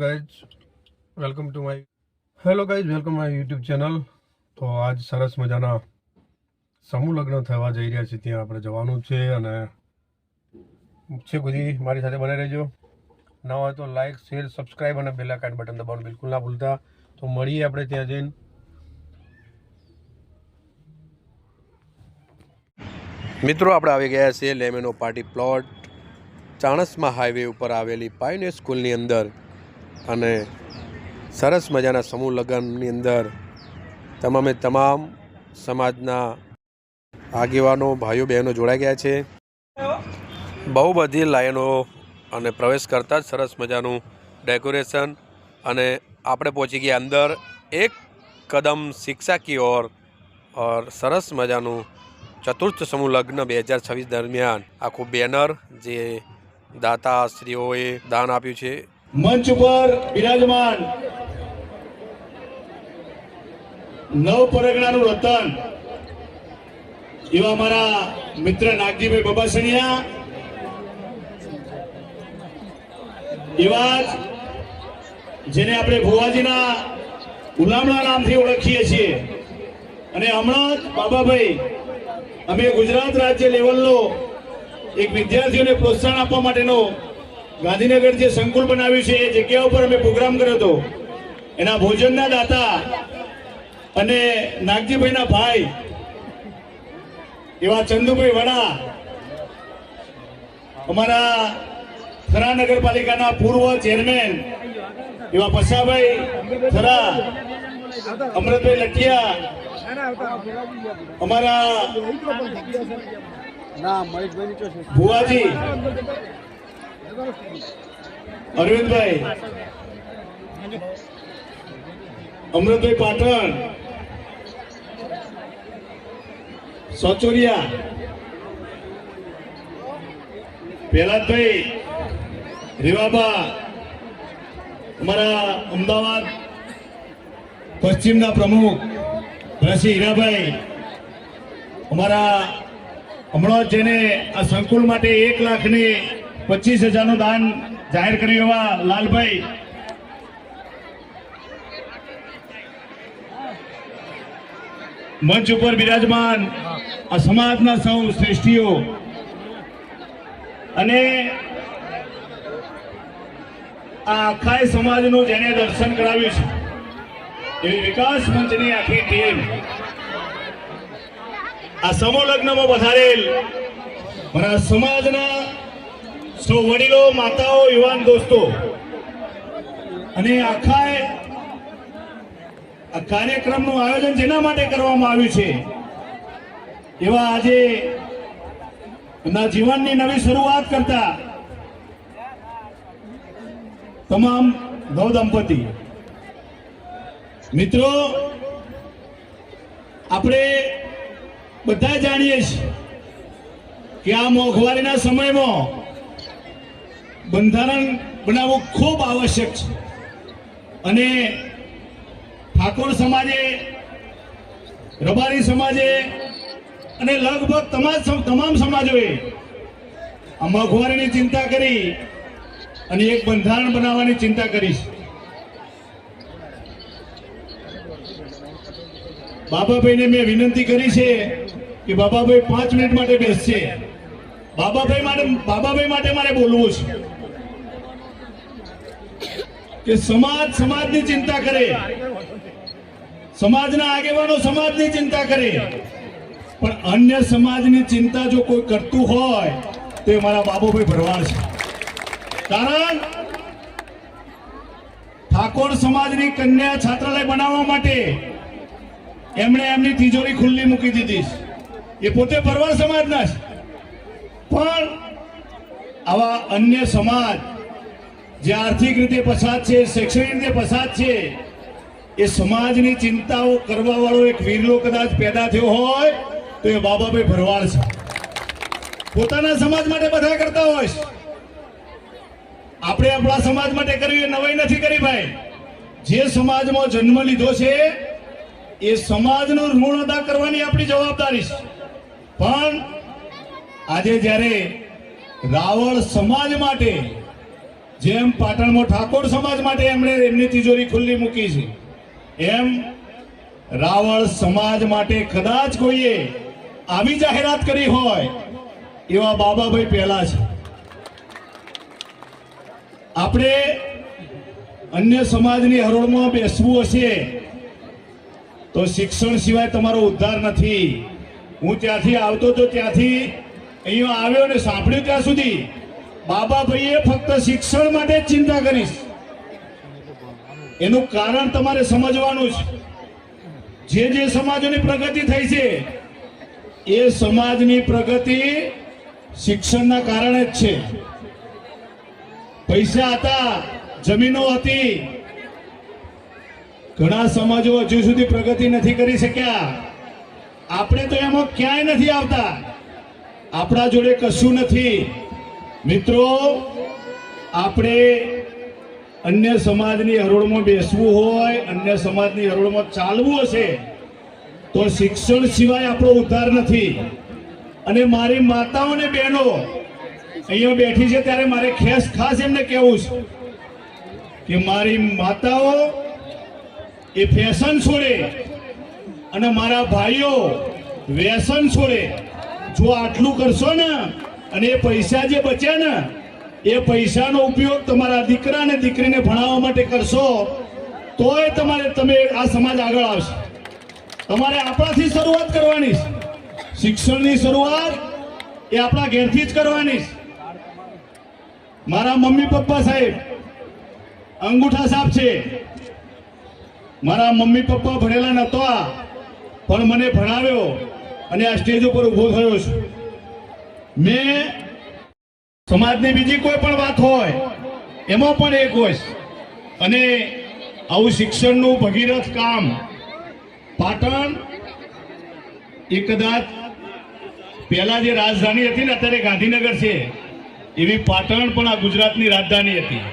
Guys welcome to my hello guys welcome my YouTube channel તો આજ સરસ મજાના સમૂહ લગ્ન થવા જઈ રહ્યા છે, ત્યાં આપણે જવાનું છે અને છે બધી મારી સાથે બને રહેજો. ના હોય તો લાઇક શેર સબસ્ક્રાઈબ અને બેલ આઇકન બટન દબાવવાનું બિલકુલ ના ભૂલતા. તો મળીએ આપણે ત્યાં જઈને. મિત્રો, આપણે આવી ગયા છીએ લેમેનો પાર્ટી પ્લોટ. ચાણસમાં હાઈવે ઉપર આવેલી પાયોનિયર સ્કૂલની અંદર. અને સરસ મજાના સમૂહ લગ્નની અંદર તમામે તમામ સમાજના આગેવાનો, ભાઈઓ, બહેનો જોડાઈ ગયા છે. બહુ બધી લાઈનો અને પ્રવેશ કરતાં જ સરસ મજાનું ડેકોરેશન અને આપણે પહોંચી ગયા અંદર એક કદમ શિક્ષા કી ઓર ઓર સરસ મજાનું ચતુર્થ સમૂહ લગ્ન બે હજાર છવ્વીસ દરમિયાન. આખું બેનર જે દાતાશ્રીઓએ દાન આપ્યું છે. મંચ ઉપર બિરાજમાન નવ પરગણાનું રતન એવા મારા મિત્ર નાગજીભાઈ બબાસણિયા, એવા જેને આપણે ભુવાજીના ઉલામણા નામથી ઓળખીએ છીએ. અને હમણાં જ બાબાભાઈ, અમે ગુજરાત રાજ્ય લેવલનો એક વિદ્યાર્થીઓને પ્રોત્સાહન આપવા માટેનો ગાંધીનગર જે સંકુલ બનાવ્યું છે એ જગ્યા ઉપર અમે પ્રોગ્રામ કર્યો હતો. એના ભોજનના દાતા અને નાગજીભાઈના ભાઈ એવા ચંદુભાઈ વડા અમારા થરા નગરપાલિકાના પૂર્વ ચેરમેન એવા પસાભાઈ થરા અમૃતભાઈ લટિયા અમારા ભુવાજી અરવિંદભાઈ. અમૃતભાઈ પાટણ. સચોરિયા. પહેલાદભાઈ રેવાબા, અમારા અમદાવાદ પશ્ચિમના પ્રમુખ ભરતસિંહ હીરાભાઈ, અમારા હમણાં જેને આ સંકુલ માટે એક લાખ ને પચીસ હજારનું દાન જાહેર કર્યું એવા લાલભાઈ. મંચ ઉપર બિરાજમાન આ સમાજના સૌ શ્રેષ્ઠીઓ. અને આ આખા સમાજનું જેને દર્શન કરાવ્યું છે, એવી વિકાસ મંચની આખી ટીમ. આ સમૂહ લગ્નમાં પધારેલ મારા સમાજના સૌ વડીલો, માતાઓ, યુવાન દોસ્તો. અને આખા આ કાર્યક્રમનું આયોજન જેના માટે કરવામાં આવ્યું છે, એવા આજે એમના જીવનની નવી શરૂઆત કરતા તમામ નવ દંપતી. મિત્રો, આપણે બધા જાણીએ છીએ કે આ મોંઘવારીના સમયમાં બંધારણ બનાવવું ખૂબ આવશ્યક છે. અને ઠાકોર સમાજે, રબારી સમાજે અને લગભગ તમામ તમામ સમાજોએ આ મોંઘવારીની ચિંતા કરી અને એક બંધારણ બનાવવાની ચિંતા કરી છે. બાબાભાઈને મેં વિનંતી કરી છે કે બાબાભાઈ પાંચ મિનિટ માટે બેસશે. બાબાભાઈ માટે બાબાભાઈ માટે મારે બોલવું છે. કે સમાજ સમાજની ચિંતા કરે. સમાજના આગેવાનો સમાજની ચિંતા કરે. પણ અન્ય સમાજની ચિંતા જો કોઈ કરતું હોય, તો મારા બાબુભાઈ ભરવાડ છે. કારણ ઠાકોર સમાજની કન્યા છાત્રાલય બનાવવા માટે એમણે એમની તિજોરી ખુલ્લી મૂકી દીધી. એ પોતે ભરવાડ સમાજના છે. પણ આવા અન્ય સમાજ જે આર્થિક રીતે પછાત છે, શૈક્ષણિક રીતે પછાત છે, એ સમાજની ચિંતાઓ કરવા વાળો એક વીરલો કદાચ પેદા થયો હોય, તો એ બાબાભાઈ ભરવાડ છે. પોતાના સમાજ માટે બધા કરતા હોય આપણે આપણા સમાજ માટે કર્યું, એ નવાઈ નથી કરી ભાઈ. જે સમાજમાં જન્મ લીધો છે, એ સમાજનું ઋણ અદા કરવાની આપણી જવાબદારી છે. પણ આજે જ્યારે રાવળ સમાજ માટે જેમ પાટણમાં ઠાકોર સમાજ માટે એમણે એમની તિજોરી ખુલ્લી મૂકી છે, એમ રાવળ સમાજ માટે કદાચ કોઈએ આવી જાહેરાત કરી હોય, એવા બાબાભાઈ પહેલા છે. આપણે અન્ય સમાજની હરોળમાં બેસવું હશે, તો શિક્ષણ સિવાય તમારો ઉદ્ધાર નથી. હું ત્યાંથી આવતો તો ત્યાંથી અહીંયા આવ્યો ને સાંભળ્યું ત્યાં સુધી બાબાભાઈએ ફક્ત શિક્ષણ માટે જ ચિંતા કરીશ એનું કારણ તમારે સમજવાનું છે. જે જે સમાજોની પ્રગતિ થઈ છે, એ સમાજની પ્રગતિ શિક્ષણના કારણે જ છે. પૈસા હતા, જમીનો હતી. ઘણા સમાજો હજુ સુધી પ્રગતિ નથી કરી શક્યા. આપણે તો એમાં ક્યાંય નથી આવતા. આપણા જોડે કશું નથી. મિત્રો, આપણે અન્ય સમાજની હરોળમાં બેસવું હોય, અન્ય સમાજની હરોળમાં ચાલવું હશે, તો શિક્ષણ સિવાય આપણો ઉદ્ધાર નથી. અને મારી માતાઓ અને બહેનો, અહીંયા બેઠી છે ત્યારે મારે ખેસ ખાસ એમને કહેવું છે કે મારી માતાઓ એ ફેશન છોડે અને મારા ભાઈઓ વ્યસન છોડે. જો આટલું કરશો ને અને એ પૈસા જે બચ્યા ને, એ પૈસાનો ઉપયોગ તમારા દીકરા અને દીકરીને ભણાવવા માટે કરશો, તોય તમારે, તમે આ સમાજ આગળ આવશે. તમારે આપણાથી શરૂઆત કરવાની શિક્ષણની શરૂઆત એ આપણા ઘેરથી જ કરવાની છે. મારા મમ્મી પપ્પા સાહેબ, અંગૂઠા સાહેબ છે. મારા મમ્મી પપ્પા ભણેલા નહોતા, પણ મને ભણાવ્યો અને આ સ્ટેજ ઉપર ઊભો થયો છું. મેં સમાજની બીજી કોઈ પણ વાત હોય, એમાં પણ એક હોય અને આવું શિક્ષણનું ભગીરથ કામ પાટણ એ કદાચ પહેલાં જે રાજધાની હતી ને અત્યારે ગાંધીનગર છે, એવી પાટણ પણ આ ગુજરાતની રાજધાની હતી.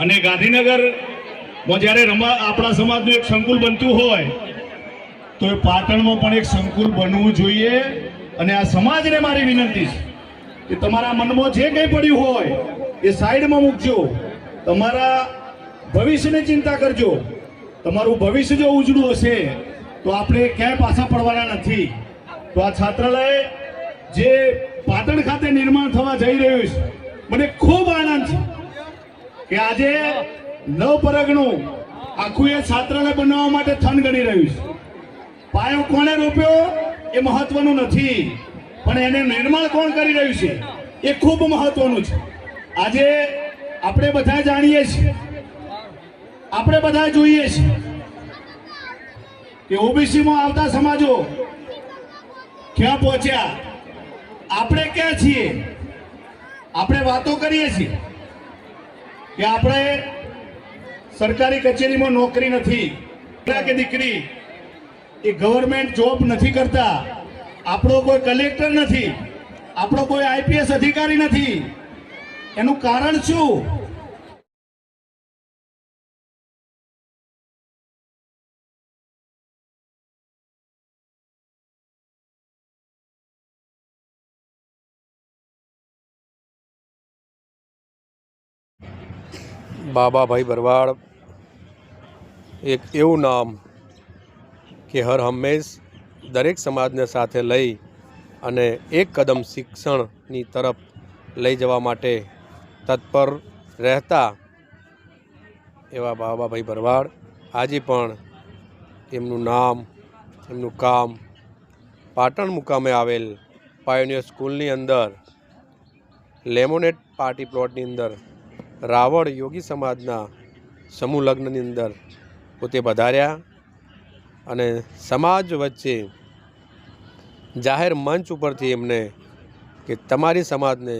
અને ગાંધીનગરમાં જ્યારે રમા, આપણા સમાજનું એક સંકુલ બનતું હોય, તો એ પાટણમાં પણ એક સંકુલ બનવું જોઈએ. અને આ સમાજને મારી વિનંતી છે કે તમારા મનમાં જે કંઈ પડ્યું હોય, એ સાઈડમાં મૂકજો. તમારા ભવિષ્યની ચિંતા કરજો. તમારું ભવિષ્ય જો ઉજળું હશે, તો આપણે ક્યાંય પાછા પડવાના નથી. તો આ છાત્રાલય જે પાટણ ખાતે નિર્માણ થવા જઈ રહ્યું છે, મને ખૂબ આનંદ છે કે આજે નવપરગનું આખું એ છાત્રાલય બનાવવા માટે થન ગણી રહ્યું છે. પાયો કોણે રોપ્યો? એ મહત્વનું નથી. પણ એને નિર્માણ કોણ કરી રહ્યું છે? એ ખૂબ મહત્વનું છે. આજે આપણે બધા જાણીએ છીએ. આપણે બધા જોઈએ છીએ કે ઓબીસીમાં આવતા સમાજો ક્યાં પહોંચ્યા? આપણે ક્યાં છીએ? આપણે વાતો કરીએ છીએ કે આપણે સરકારી કચેરીમાં નોકરી નથી. કે દીકરી એ ગવર્મેન્ટ જોબ નથી કરતા, આપણો કોઈ કલેક્ટર નથી, આપણો કોઈ આઈપીએસ અધિકારી નથી. એનું કારણ શું? બાબાભાઈ ભરવાડ, એક એવું નામ કે હર હંમેશ દરેક સમાજને સાથે લઈ અને એક કદમ શિક્ષણની તરફ લઈ જવા માટે તત્પર રહેતા એવા બાબાભાઈ ભરવાડ. આજે પણ એમનું નામ, એમનું કામ પાટણ મુકામે આવેલ પાયોનિયર સ્કૂલની અંદર લેમોનેટ પાર્ટી પ્લોટની અંદર, રાવળ યોગી સમાજના સમૂહ લગ્નની અંદર પોતે પધાર્યા. અને સમાજ વચ્ચે જાહેર મંચ ઉપરથી એમને કે તમારી સમાજને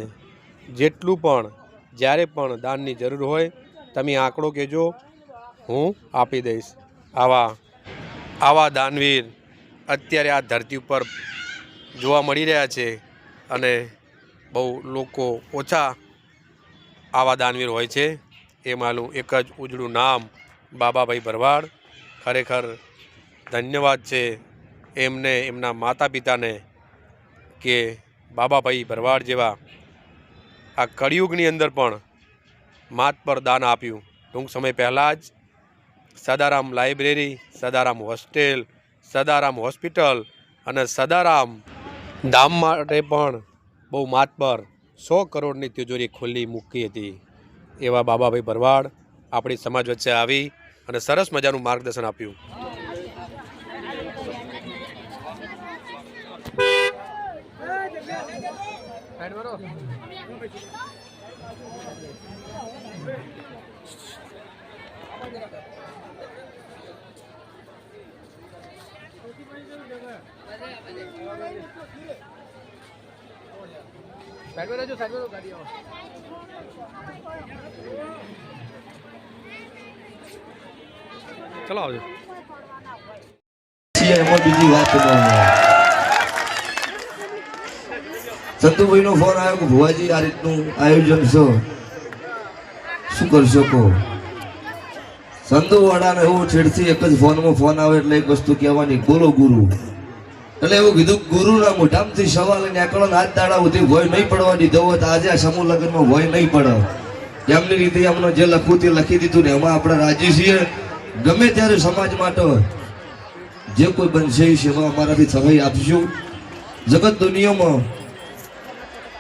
જેટલું પણ, જ્યારે પણ દાનની જરૂર હોય, તમે આંકડો કહેજો. હું આપી દઈશ. આવા આવા દાનવીર અત્યારે આ ધરતી ઉપર જોવા મળી રહ્યા છે અને બહુ લોકો ઓછા આવા દાનવીર હોય છે. એ માલું એક જ ઉજળું નામ, બાબાભાઈ ભરવાડ. ખરેખર ધન્યવાદ છે એમને, એમના માતા પિતાને કે બાબાભાઈ ભરવાડ જેવા આ કળિયુગની અંદર પણ માત પર દાન આપ્યું. ટૂંક સમય પહેલાં જ Sadaram library, Sadaram hostel, Sadaram hospital અને સદારામ ધામ માટે પણ બહુ માત પર સો કરોડની તિજોરી ખુલ્લી મૂકી હતી. એવા બાબાભાઈ ભરવાડ આપણી સમાજ વચ્ચે આવી અને સરસ મજાનું માર્ગદર્શન આપ્યું. ચલો આવજો છીએ એમાં બીજી વાત ન હોય સંતુભાઈ નો ફોન આવ્યો કે ભુવાજી આ રીતનું આયોજન છે. શું કરશો કહો? સંતુ વાળાને એવું છેડથી એક જ ફોનમાં ફોન આવે એટલે એક વસ્તુ કહેવાની, બોલો ગુરુ. એટલે એવું કીધું, ગુરુના મોઢામાંથી સવાલ નીકળો ને આજ દાડા સુધી ભોય નહીં પડવાની દવો તો આજે આ સમૂહ લગ્નમાં ભોય નહીં પડે. એમની રીતે એમનો જે લખવું તે લખી દીધું ને એમાં આપણે રાજી છીએ. ગમે ત્યારે સમાજ માટે જે કોઈ બનશે એ સેવા અમારાથી સમય આપશું. જગત દુનિયામાં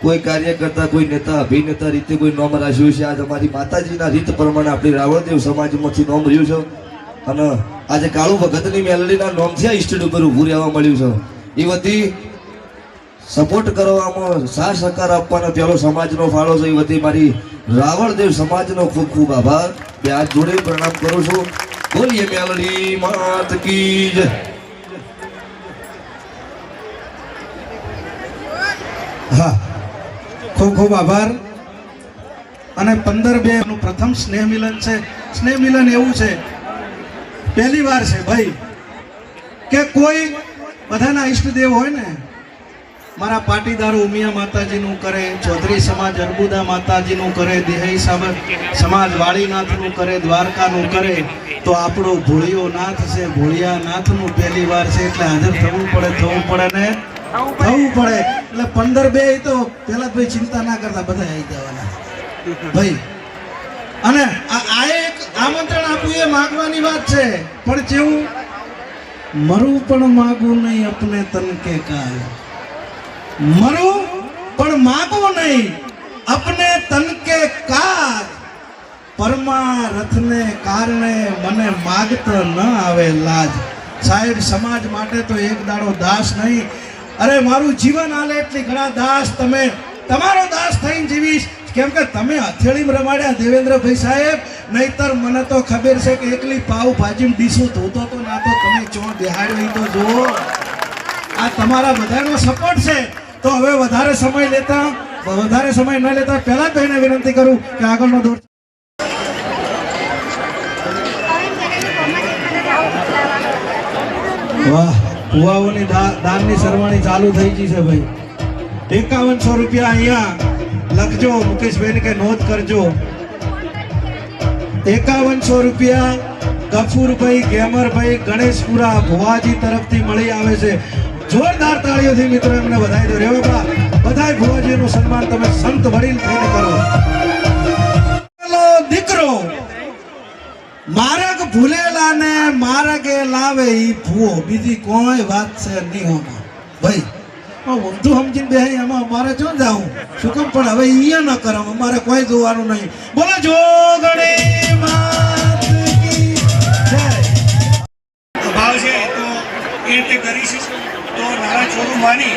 કોઈ કાર્યકર્તા, કોઈ નેતા, અભિનેતા રીતે કોઈ નોમ રાખ્યું છે. આજ અમારી માતાજીના રીત પ્રમાણે આપણી રાવળદેવ સમાજમાંથી નોમ રહ્યું છે. અને આજે કાળુ ભગતની મેલડીના નોમથી આ ઇન્સ્ટિટ્યૂટ ઉપર ઊભું રહેવા મળ્યું છે. એ બધી સપોર્ટ કરવામાં સાહ સહકાર આપવાનો પેલો સમાજનો ફાળો છે. એ બધી મારી રાવળદેવ સમાજનો ખૂબ ખૂબ આભાર. બે હાથ જોડે પ્રણામ કરું છું. બોલીએ મેલડી, માત કી હા. ખૂબ ખૂબ આભાર. અને પંદર બે નું પ્રથમ સ્નેહ મિલન છે. સ્નેહ મિલન એવું છે, પહેલી વાર છે ભાઈ, કે કોઈ બધાના ઈષ્ટદેવ હોય ને, મારા પાટીદારો ઉમિયા માતાજીનું કરે, ચૌધરી સમાજ અર્બુદા માતાજીનું કરે, દેહી સમાજ વાળીનાથનું કરે, દ્વારકાનું કરે, તો આપણો ભોળિયો નાથ છે ભોળિયા નાથનું પહેલી વાર છે, એટલે હાજર થવું પડે થવું પડે ને થવું પડે? એટલે પંદર બે તો પેલા ભાઈ ચિંતા ના કરતા બધા આવી જવાના. ભાઈ, અને આ એક આમંત્રણ આપવું એ માગવાની વાત છે. પણ જેવું મરું પણ માગું નહીં અપને તન કે કાલ. મરું પણ માગું નહીં અપને તન કે કાજ પરમારથને કારણે મને માગતો ન આવે લાજ. સાહેબ, સમાજ માટે તો એક દાડો દાસ નહીં અરે મારું જીવન હાલે એટલી ઘણા દાસ તમે. તમારો દાસ થઈને જીવીશ. કેમ કે તમે હથેળીમાં રમાડ્યા દેવેન્દ્રભાઈ સાહેબ. નહીતર મને તો ખબર છે કે એકલી પાઉ ભાજીમ ડીશું ધોતો તો ના તો તમે ચો બેહાડ્યો તો જુઓ. આ તમારા બધાનો સપોર્ટ છે. તો હવે વધારે સમય લેતા વધારે સમય ન લેતા પહેલા જ ભાઈને વિનંતી કરું કે આગળનો દોર વાહ. કુવાઓની દાનની સરવાણી ચાલુ થઈ ગઈ છે ભાઈ. એકાવનસો રૂપિયા અહીંયા લખજો મુકેશભાઈ કે નોંધ કરજો. એકાવનસો રૂપિયા ગફુરભાઈ, ગેમરભાઈ, ગણેશપુરા, ભુવાજી તરફથી મળી આવે છે. જોરદાર તાળીઓથી મિત્રો એમને વધાવી દો. રે બાબા બધાય ભુવાજીનું સન્માન તમે સંત વડીલ થઈને કરો. માર્ગ ભૂલેલા ને માર્ગે લાવે ઈ ભૂવો. બીજી કોઈ વાત છે નહીં હોમાં ભાઈ વધુ સમજીને બે એમાં અમારે જો જાવું? શું કેમ? પણ હવે અહીંયા ન કરમ, અમારે કોઈ જોવાનું નહીં. બોલો, જો ગણી ભાવ છે તો એ રીતે કરીશું તો નાના છોરું માની.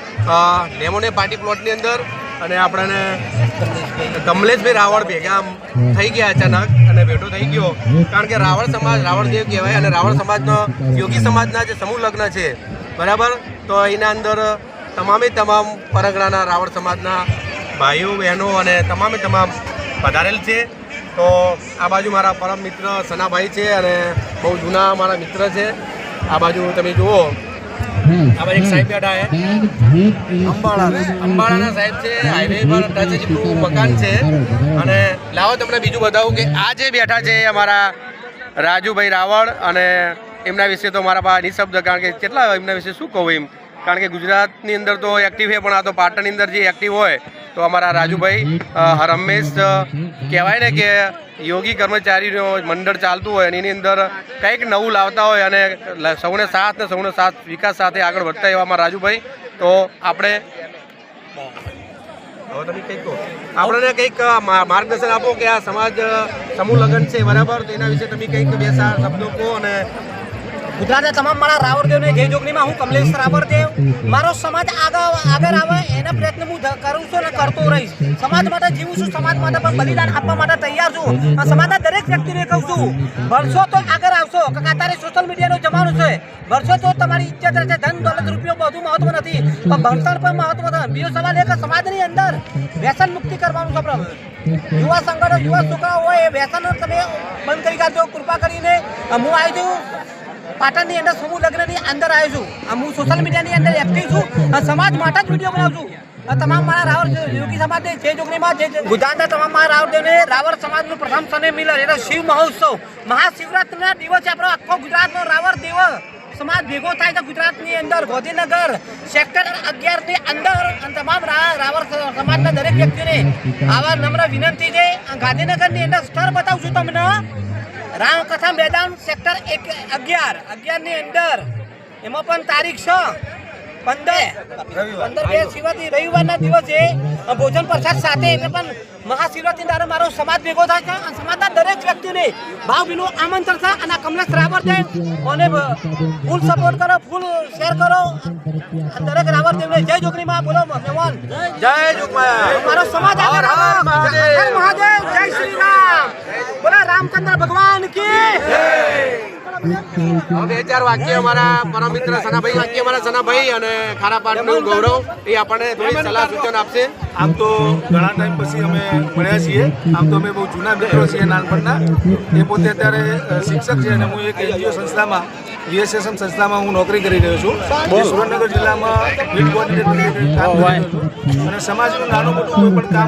અ, ડેમોને પાર્ટી પ્લોટની અંદર અને આપણને કમલેશભાઈ રાવળ ભેગા થઈ ગયા અચાનક અને ભેટો થઈ ગયો. કારણ કે રાવણ સમાજ રાવણદેવ કહેવાય અને રાવણ સમાજનો યોગી સમાજના જે સમૂહ લગ્ન છે બરાબર? તો એના અંદર તમામે તમામ પરગણાના રાવણ સમાજના ભાઈઓ બહેનો અને તમામે તમામ પધારેલ છે. તો આ બાજુ મારા પરમ મિત્ર સનાભાઈ છે અને બહુ જૂના મારા મિત્ર છે. આ બાજુ તમે જુઓ. આ બાજુ એક સાહેબ બેઠા છે. અંબાળાના સાહેબ છે હાઈવે પર ટચ જેટલું મકાન છે. અને લાવો તમને બીજું બતાવું કે આ જે બેઠા છે અમારા રાજુભાઈ રાવળ અને એમના વિશે તો મારા પાસે નિશબ્દ, કારણ કે કેટલા એમના વિશે શું કહું એમ? કારણ કે ગુજરાતની અંદર તો એક્ટિવ છે, પણ આ તો પાટણની અંદર જે એક્ટિવ હોય તો અમારા રાજુભાઈ હરમેશ કહેવાય ને કે યોગી કર્મચારીનો મંડળ ચાલતું હોય અને એની અંદર કંઈક નવું લાવતા હોય અને સૌને સાથ ને સૌને સાથ વિકાસ સાથે આગળ વધતા એવામાં રાજુભાઈ, તો આપણે આપણને કંઈક માર્ગદર્શન આપો કે આ સમાજ સમૂહ લગ્ન છે બરાબર? તો એના વિશે તમે કંઈક બે શબ્દો કહો અને ગુજરાતના તમામ મારા રાવરદેવને જય જોગણીમાં હું કમલેશ રાવરદેવ મારો સમાજ આગળ આગળ આવે એના પ્રયત્ન હું કરું છું અને કરતો રહીશ. સમાજ માટે જીવું છું, સમાજ માટે પણ બલિદાન આપવા માટે તૈયાર છું. સમાજના દરેક વ્યક્તિને કહું છું ભણશો તો આગળ આવશો. કે અત્યારે સોશિયલ મીડિયાનો જમાનો છે. ભણશો તો તમારી ઇજ્જત રહેશે ધન, દોલત, રૂપિયો બધું મહત્વ નથી. પણ ભણતર પણ મહત્વ છે. બીજો સવાલ એ કે સમાજની અંદર વ્યસન મુક્તિ કરવાનું છે યુવા સંગઠન, યુવા છોકરાઓ હોય એ વ્યસન તમે બંધ કરી કાઢજો. કૃપા કરીને. હું આવી છું. પાટણની અંદર સમૂહ લગ્નની અંદર આવ્યો છું. હું સોશિયલ મીડિયાની અંદર એક્ટિવ છું. સમાજ માટે જ વીડિયો બનાવું છું. તમામ મારા રાવર યોગી સમાજને જે જોગણીમાં જે ગુજરાતના તમામ મારા રાવરદેવને રાવર સમાજનું પ્રથમ સને મિલન. એટલે શિવ મહોત્સવ. મહાશિવરાત્રિના દિવસે આપણો આખો ગુજરાતનો રાવર દેવ સમાજ ભેગો થાય છે ગુજરાતની અંદર. ગોધીનગર સેક્ટર અગિયારની અંદર તમામ રાવર સમાજના દરેક વ્યક્તિને આવા નમ્ર વિનંતી છે. ગાંધીનગરની અંદર સ્થળ બતાવું છું તમને. રામકથા મેદાન સેક્ટર એક અગિયાર અગિયારની અંદર. એમાં પણ તારીખ છે. પંદર બે શિવરાત્રી રવિવારના દિવસે ભોજન પ્રસાદ સાથે એટલે પણ મહાશિવરાત્રી દાડે મારો સમાજ ભેગો થાય છે. અને સમાજના દરેક વ્યક્તિને ભાવભીનું આમંત્રણ છે અને કમલેશ રાવર છે અને ફૂલ સપોર્ટ કરો ફૂલ શેર કરો. દરેક રાવર દેવને જય જોગણીમાં બોલો મહેમાન. જય મારો સમાજ હર હર મહાદેવ. જય શ્રી રામ. બોલા રામચંદ્ર ભગવાન કી વાક્ય અમારા પરમ મિત્ર સનાભાઈ વાક્ય અમારા સનાભાઈ અને ખારા પાટનું ગૌરવ, એ આપણને સલાહ સૂચન આપશે. આમ તો ઘણા ટાઈમ પછી અમે મળ્યા છીએ. આમ તો અમે બહુ જૂના મિત્રો છીએ નાનપણના. એ પોતે અત્યારે શિક્ષક છે અને હું એક એનજીઓ સંસ્થામાં વીએસએસએમ સંસ્થામાં હું નોકરી કરી રહ્યો છું. જે સુરેન્દ્રનગર જિલ્લામાં ફિલ્ડ કોઓર્ડિનેટર તરીકે કામ કરી રહ્યો છું અને સમાજનું નાનું મોટું કોઈ પણ કામ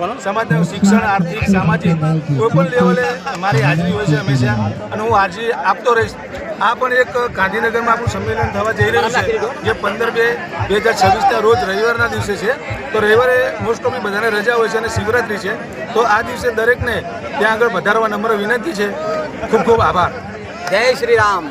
હોય સમાજનું શિક્ષણ આર્થિક સામાજિક કોઈ પણ લેવલે મારી હાજરી હોય છે હંમેશા. અને હું હાજરી આપતો રહીશ. આ પણ એક ગાંધીનગરમાં આપણું સંમેલન થવા જઈ રહ્યું છે જે પંદર બે બે હજાર છવ્વીસના રોજ રવિવારના દિવસે છે. તો રવિવારે મોસ્ટ ઓફલી બધાને રજા હોય છે અને શિવરાત્રિ છે. તો આ દિવસે દરેકને ત્યાં આગળ વધારવા નંબર વિનંતી છે. ખૂબ ખૂબ આભાર. જય શ્રી રામ.